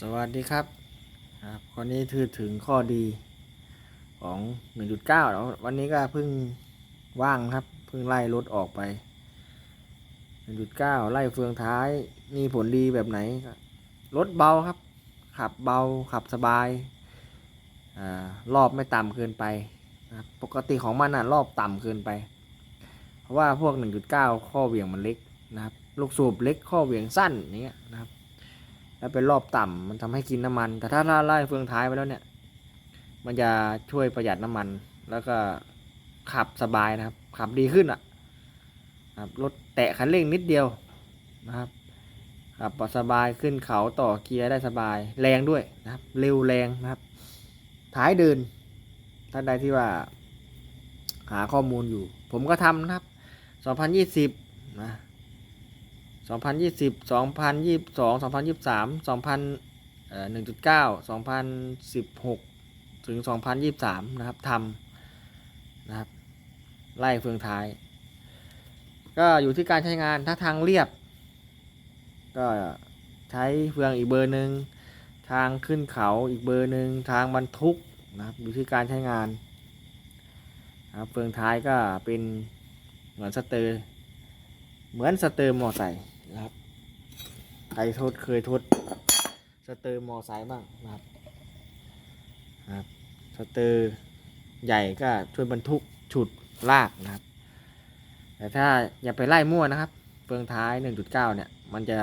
สวัสดีครับครับวันนี้ถือถึงข้อดีของ 1.9แล้ววันนี้ก็เพิ่งว่างครับ เพิ่งไล่รถออกไป 1.9 ไล่เฟืองท้ายมีผลดีแบบไหน รถเบาครับ ขับเบาขับสบายอรอบไม่ต่ำเกินไปนะปกติของมันนะรอบต่ำเกินไป เพราะว่าพวก 1.9 ข้อเหวี่ยงมันเล็กนะครับ ลูกสูบเล็กข้อเหวี่ยงสั้นอย่างเงี้ยนะครับ แล้วเป็นรอบต่ำมันทำให้กินน้ำมัน แต่ถ้าไล่เฟืองท้ายไปแล้วเนี่ย มันจะช่วยประหยัดน้ำมัน แล้วก็ขับสบายนะครับ ขับดีขึ้นอะครับรถแตะคันเร่งนิดเดียวนะครับขับสบายขึ้นเขาต่อเกียร์ได้สบายแรงด้วยนะครับ เร็วแรงนะครับ ท้ายเดินท่านใดที่ว่า หาข้อมูลอยู่ ผมก็ทำนะครับ 2020นะ 2020 2022 2023 2000เอ่อ1.9 2016 ถึง 2023 นะครับทำนะครับ ไล่เฟืองท้าย ก็อยู่ที่การใช้งานถ้าทางเรียบ ก็ใช้เฟืองอีกเบอร์หนึ่งทางขึ้นเขาอีกเบอร์หนึ่งทางบรรทุกนะครับอยู่ที่การใช้งานนะครับเฟืองท้ายก็เป็นเหมือนสเตอร์ เหมือนสเตอร์มอไซค์นะครับ ใครทดเคยทดสเตอร์มอไซค์บ้างนะครับครับสเตอร์ใหญ่ก็ช่วยบรรทุกฉุดลากนะครับ แต่ถ้าอย่าไปไล่มั่วนะครับเฟืองท้าย 1.9 เนี่ย มันจะ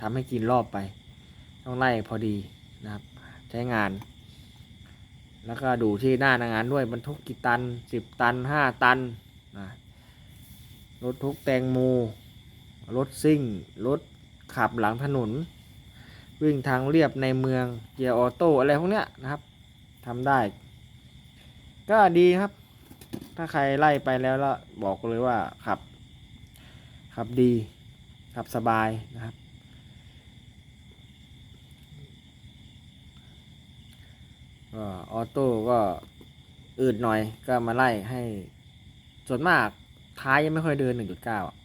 ทำให้กินรอบไป ต้องไล่พอดีนะครับ ใช้งาน แล้วก็ดูที่หน้างานด้วยบรรทุกกี่ตัน 10 ตัน 5 ตันนะรถทุกแตงโมรถซิ่งรถ ขับหลังถนน วิ่งทางเรียบในเมืองเกียร์ออโต้อะไรพวกเนี้ยนะครับทำได้ ก็ดีครับ ถ้าใครไล่ไปแล้วแล้วบอกเลยว่าขับ ขับดีขับสบายนะครับ ก็ออโต้ก็อืดหน่อยก็มาไล่ให้ ส่วนมากท้ายยังไม่ค่อยเดิน 1.9อะ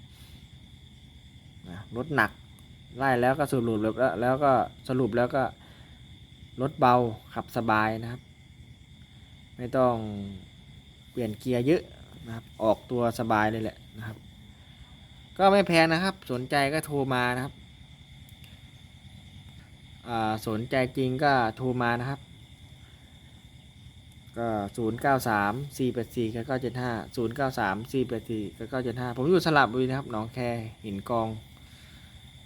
นะรถหนัก ไล่แล้วก็สรุปแล้วแล้วก็สรุปแล้วก็รถเบาขับสบายนะครับ ไม่ต้องเปลี่ยนเกียร์เยอะนะครับออกตัวสบายเลยแหละนะครับ ก็ไม่แพงนะครับ สนใจก็โทรมานะครับสนใจจริงก็โทรมานะครับ ก็ศูนย์เก้าสามสี่แปดสี่เก้าเจ็ดห้าศูนย์เก้าสามสี่แปดสี่เก้าเจ็ดห้าผมอยู่สลับบุรีนะครับหนองแคหินกอง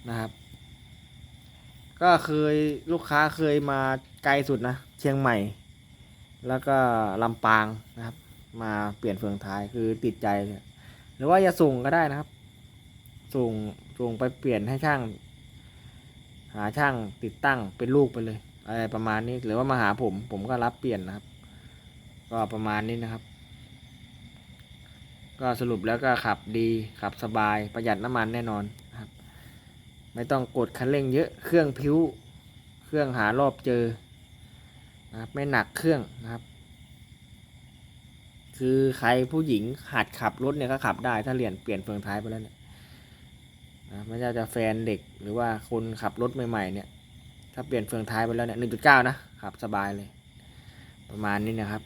นะครับ ก็เคยลูกค้าเคยมาไกลสุดนะ เชียงใหม่ แล้วก็ลำปางนะครับ มาเปลี่ยนเฟืองท้ายคือติดใจเลยหรือว่าจะส่งก็ได้นะครับ ส่งส่งไปเปลี่ยนให้ช่าง หาช่างติดตั้งเป็นลูกไปเลยอะไรประมาณนี้หรือว่ามาหาผมผมก็รับเปลี่ยนนะครับ ก็ประมาณนี้นะครับ ก็สรุปแล้วก็ขับดีขับสบายประหยัดน้ำมันแน่นอน ไม่ต้องกดคันเร่งเยอะเครื่องพิ้ว เครื่องหารอบเจอนะครับไม่หนักเครื่องนะครับ คือใครผู้หญิงหัดขับรถเนี่ยก็ขับได้ถ้าเปลี่ยนเปลี่ยนเฟืองท้ายไปแล้วเนี่ยนะไม่ใช่จะแฟนเด็กหรือว่าคนขับรถใหม่ๆเนี่ย ถ้าเปลี่ยนเฟืองท้ายไปแล้วเนี่ยหนึ่งจุดเก้านะขับสบายเลย ประมาณนี้นะครับ